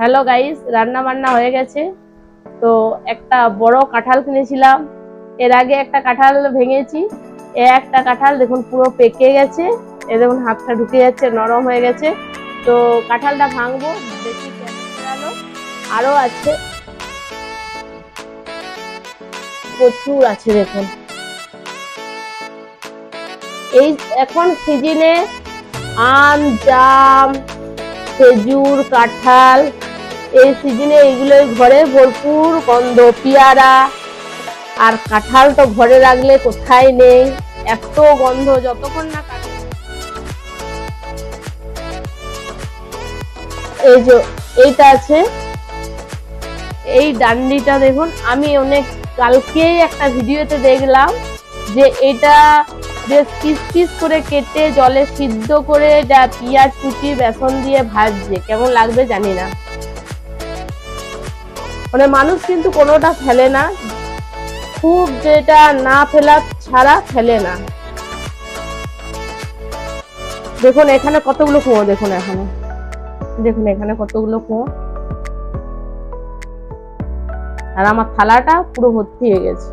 Hello guys রান্না বান্না হয়ে গেছে। তো একটা বড় কাঁঠাল কিনেছিলাম। এর আগে একটা কাঁঠাল ভেঙেছি। এ একটা কাঁঠাল দেখুন, পুরো পেকে গেছে। এ দেখুন, হাতটা ঢুকে যাচ্ছে, নরম হয়ে গেছে। তো কাঁঠালটা ভাঙবো, দেখি কেমন গেল আরও আছে। প্রচুর আছে, দেখুন। এই এখন সিজনে আম, জাম, খেজুর, কাঁঠাল এই সিজনে এইগুলোই ঘরে ভরপুর গন্ধ, পেয়ারা আর কাঁঠাল তো ঘরে রাখলে কোথায় নেই? এত গন্ধ, যতক্ষণ না এই যে, এইটা আছে। এই ডান্ডিটা দেখুন, আমি অনেক, কালকেই একটা ভিডিওতে দেখলাম যে এটা বেশ পিস পিস করে কেটে জলে সিদ্ধ করে পেঁয়াজ কুচি, বেসন দিয়ে ভাজছে। কেমন লাগবে জানি না। মানে মানুষ কিন্তু কোনোটা ফেলে না। খুব যেটা না ফেলা ছাড়া ফেলে না। দেখুন, এখানে কতগুলো কুয়ো দেখুন এখানে। দেখুন, এখানে কতগুলো কুয়ো। আর আমার থালাটা পুরো ভর্তি হয়ে গেছে।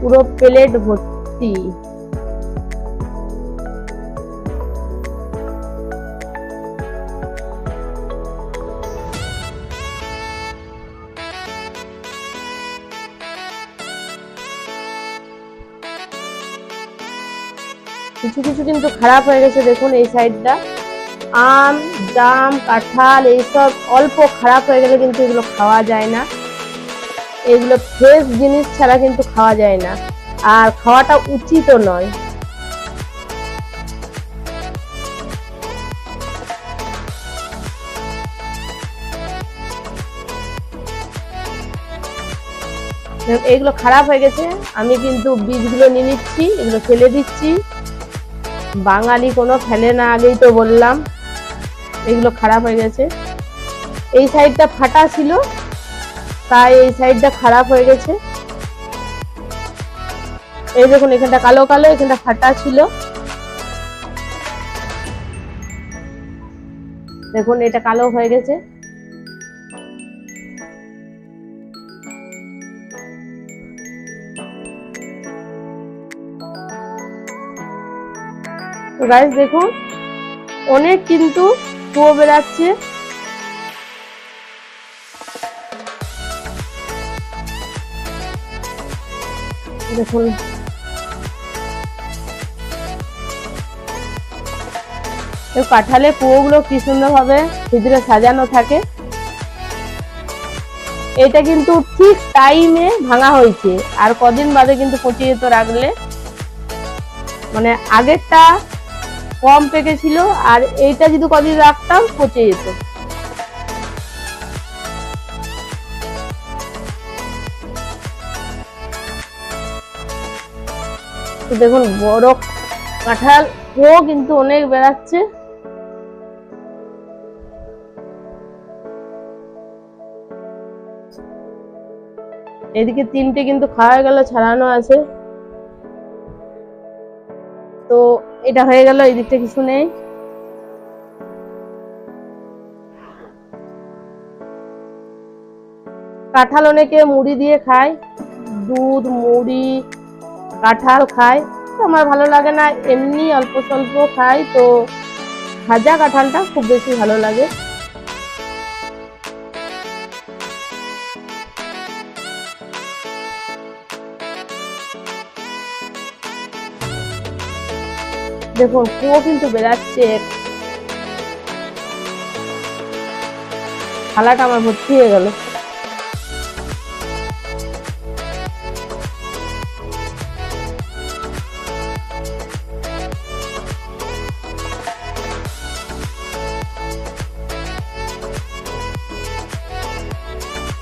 পুরো প্লেট ভর্তি। কিছু কিছু কিন্তু খারাপ হয়ে গেছে, দেখুন এই সাইডটা। আম, জাম, কাঁঠাল, এইসব অল্প খারাপ হয়ে গেলে কিন্তু এগুলো খাওয়া যায় না। এগুলো ফ্রেশ জিনিস ছাড়া কিন্তু খাওয়া যায় না। আর খাওয়াটা উচিতও নয়। এগুলো খারাপ হয়ে গেছে, আমি কিন্তু বীজগুলো নিয়ে নিচ্ছি, এগুলো ফেলে দিচ্ছি। বাঙালি কোনো ফেলে না, আগেই তো বললাম। এগুলো খারাপ হয়ে গেছে। এই সাইডটা ফাটা ছিল, তাই এই সাইডটা খারাপ হয়ে গেছে। এই দেখুন, এখানটা কালো কালো, এখানটা ফাটা ছিল। দেখুন, এটা কালো হয়ে গেছে। তো গাইস দেখুন, অনেক কিন্তু কুয়ো বেড়াচ্ছে। দেখুন। কাঁঠালে কুয়োগুলো কি সুন্দর ভাবে ভিতরে সাজানো থাকে। এটা কিন্তু ঠিক টাইমে ভাঙা হয়েছে। আর কদিন বাদে কিন্তু পচিয়ে তো রাখলে। মানে আগেরটা কম পেকেছিল, আর এইটা যদি কদিন রাখতাম, পচে যেত। তো দেখুন, বড় কাঁঠাল, ও কিন্তু অনেক বেড়াচ্ছে। এদিকে তিনটে কিন্তু খাওয়া গেল, ছাড়ানো আছে। তো এটা হয়ে গেল, এই দিকটা কিছু নেই। কাঁঠাল অনেকে মুড়ি দিয়ে খায়, দুধ, মুড়ি, কাঁঠাল খায়। তো আমার ভালো লাগে না, এমনি অল্প স্বল্প খাই, তো ভাজা কাঁঠালটা খুব বেশি ভালো লাগে। দেখুন, কুয়ো কিন্তু বেড়াচ্ছে। থালাটা আমার ভর্তি হয়ে গেল।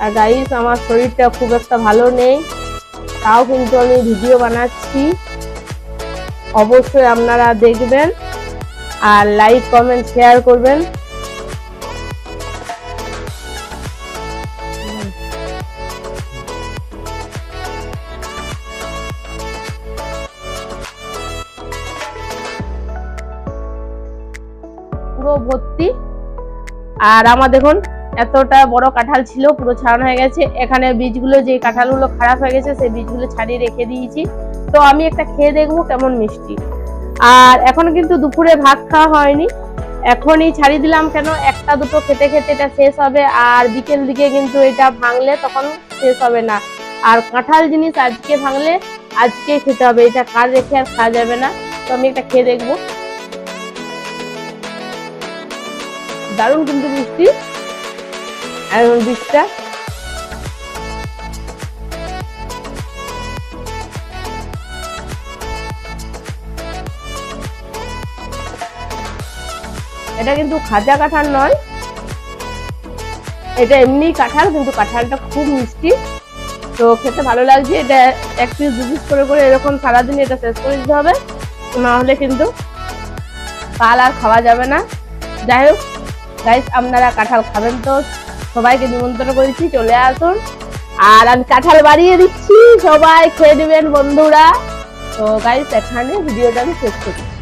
আর গাইস আমার শরীরটা খুব একটা ভালো নেই। তাও কিন্তু আমি ভিডিও বানাচ্ছি। অবশ্যই আপনারা দেখবেন আর লাইক, কমেন্ট, শেয়ার করবেন। পুরো ভর্তি। আর আমার দেখুন, এতটা বড় কাঁঠাল ছিল, পুরো ছাড়ানো হয়ে গেছে। এখানে বীজগুলো, যে কাঁঠালগুলো খারাপ হয়ে গেছে, সেই বীজগুলো ছাড়িয়ে রেখে দিয়েছি। তো আমি একটা খেয়ে দেখব কেমন মিষ্টি। আর এখন কিন্তু দুপুরে ভাত খাওয়া হয়নি। এখনই ছাড়িয়ে দিলাম কেন? একটা দুটো খেতে খেতে এটা শেষ হবে। আর বিকেল দিকে কিন্তু এটা ভাঙলে তখন শেষ হবে না। আর কাঁঠাল জিনিস আজকে ভাঙলে আজকে খেতে হবে। এটা কার রেখে আর খাওয়া যাবে না? তো আমি এটা খেয়ে দেখব। দারুণ কিন্তু মিষ্টি। আর এখন এটা কিন্তু খাজা কাঁঠাল নয়। এটা এমনি কাঁঠাল, কিন্তু কাঁঠালটা খুব মিষ্টি। তো খেতে ভালো লাগছে। এটা এক পিস দু পিস করে করে এরকম সারাদিন এটা শেষ করে দিতে হবে। না হলে কিন্তু কাল আর খাওয়া যাবে না। যাই হোক গাইস আপনারা কাঁঠাল খাবেন তো। সবাইকে নিমন্ত্রণ করেছি, চলে আসুন। আর আমি কাঁঠাল বাড়িয়ে দিচ্ছি। সবাই খেয়ে নেবেন, বন্ধুরা। তো গাইস এখানে ভিডিওটা আমি শেষ করছি।